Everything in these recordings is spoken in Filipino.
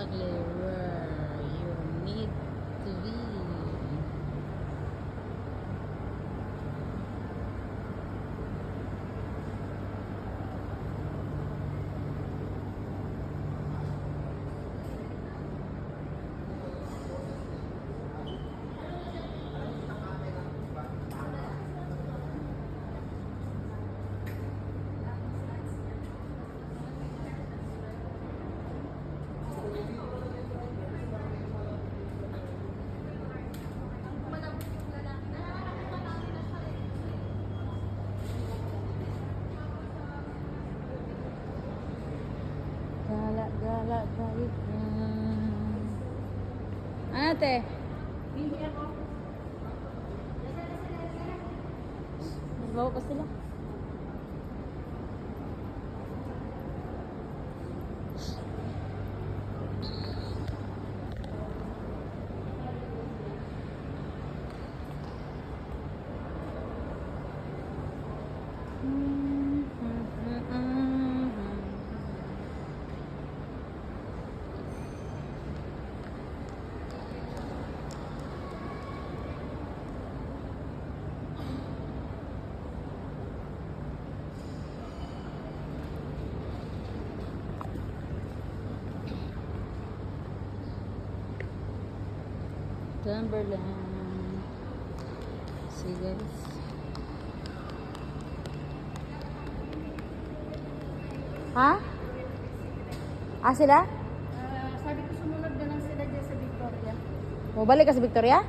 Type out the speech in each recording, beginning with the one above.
ugly world. Gala, gala, balik na. Ate. Bawa pa sila. Timberland. See guys. Ha? Ah, sila? Ah, sabi ko sumunod na lang sila dyan sa Victoria. Mo balik ka sa Victoria?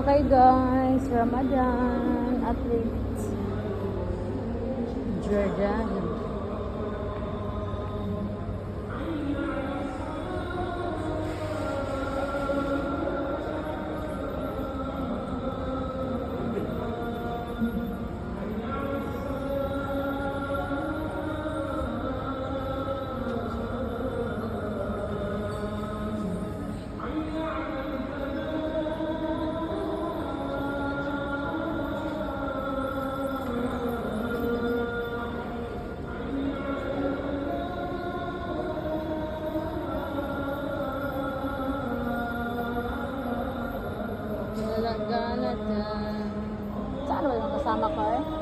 Ninyo kay guys, Ramadan athlete. Jordan. Dyan. Saan ba yung kasama ko eh?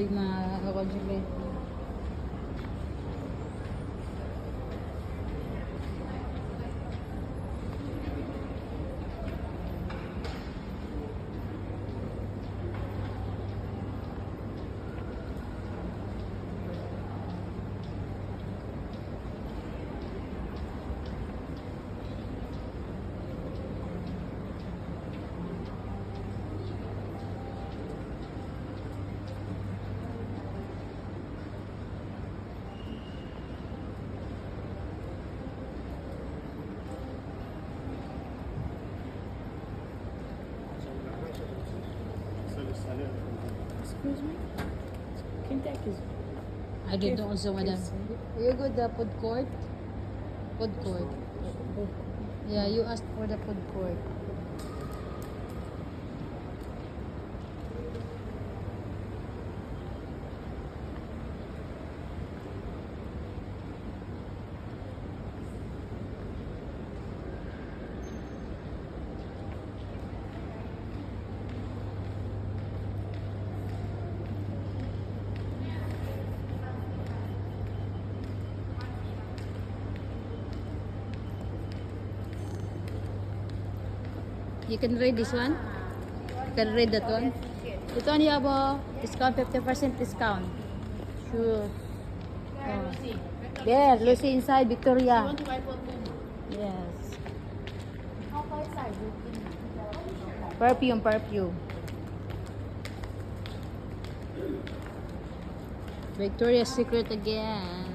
Grabe mga kakonsume. Excuse me? Kentucky. I don't know also, madam. You go the food court? Food court. Yeah, you asked for the food court. You can read this one? You can read that one? Ito one you have a discount, 50% discount. Sure. Oh. There, Lucy inside, Victoria. Yes. Perfume, perfume. Victoria's Secret again.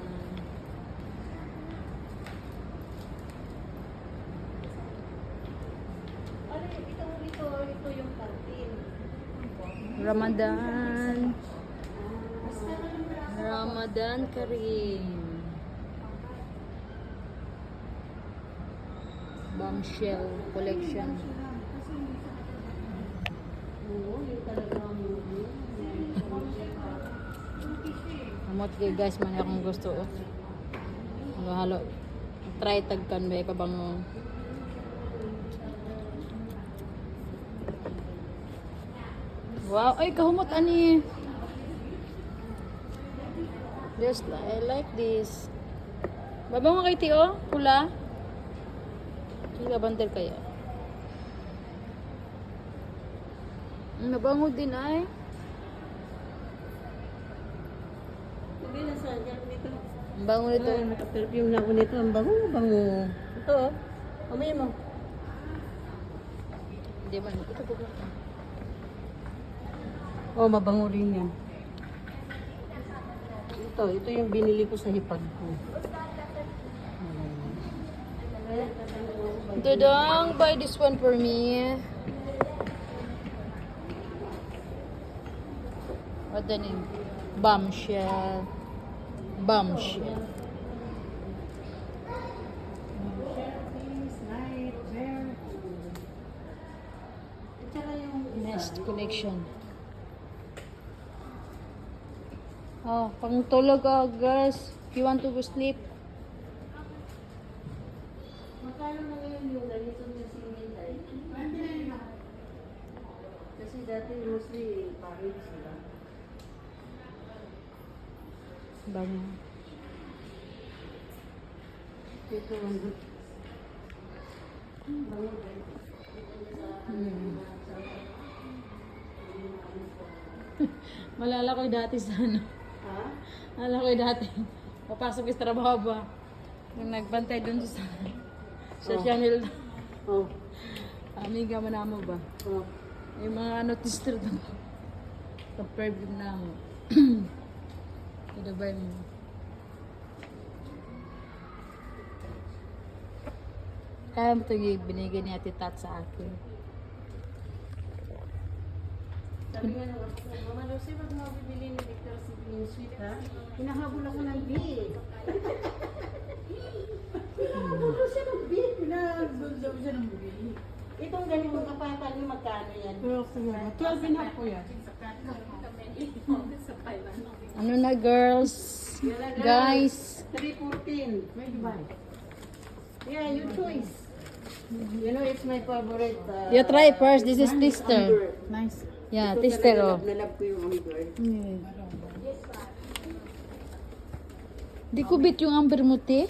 Ano yun? Ito, ito, ito yung kantin. Ramadan. Ramadan Kareem. Bombshell collection. Amot kay guys man akong gusto. oh. Halo halo. Try tagkan ba kabango. Wow, ay kahumot ani. Just I like this. Babango kay Tio, pula. Sige, banter kaya. Nabango din ay. Ang bango nito. Ito, naka-perfume na ako nito. Ang bango, bango. Ito, oh. Kamay mo. Hindi man. Ito ba? Oh, mabango rin yan. Ito, ito yung binili ko sa hipag ko. Dodong, buy this one for me. What the name? Bombshell. Bombshell. Nest collection. Oh, pang tulog ka, girls. If you want to go sleep. Magkano na ngayon yung ganito na single light? Kasi dati mostly package sila. Bango. Ito. Bango din. Hmm. Malala ko yung dati sa ano. Malala ko yung dati. Papasok sa trabaho ba? Yung nagbantay dun sa sa Oh. channel. Oh. Amiga mo na mo ba? Oh. Yung mga ano tester doon. Ka-perfume na mo. Idabay mo. Kaya mo ito yung binigay ni Ate Tat sa akin. Sabi nga naman, Mama Lucy, wag mo bibili ni Victor si Green Sweet, ha? Hinahabol ako ng bill. Hinahabol siya ng bill. Hinahabol daw siya ng bill. Itong ganitong kapatan niyo, magkano yan? 12 and a half po yan. Ano na girls? Guys. 314. May Dubai. Yeah, your choice. You know, it's my favorite. Uh, You try first. This is. Amber. Nice. Yeah, Ito tester oh. love na love ko yung Amber. Hmm. Di ko bit yung amber mo, te.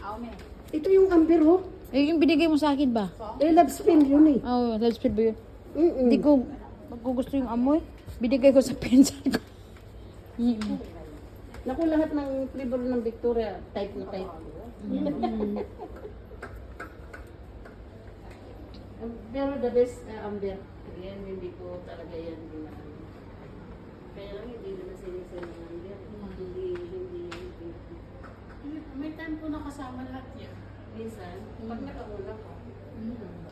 Ito yung Amber, oh. Eh, yung binigay mo sa akin ba? Eh, love spin yun eh. Oh, let's speed ba yun? Mm-mm. Hindi ko magugusto yung amoy. Binigay ko sa pinsan ko. Mm-mm. Naku, lahat ng flavor ng Victoria, type na type. Um, Pero the best, uh, Amber. Yan, hindi ko talaga yan. ginaan. Kaya lang, hindi naman sinisin ng Amber. Hindi, hindi, hindi. May time po nakasama lahat yan. Minsan, pag nakauna ko,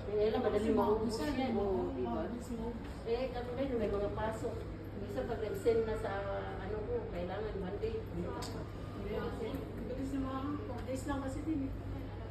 kaya lang, madali maubos yan. Oo, diba? Eh, kami rin, may mga pasok. Minsan pag nag-send na sa ano ko, kailangan Monday. Bilis na mga 4 days lang kasi din eh.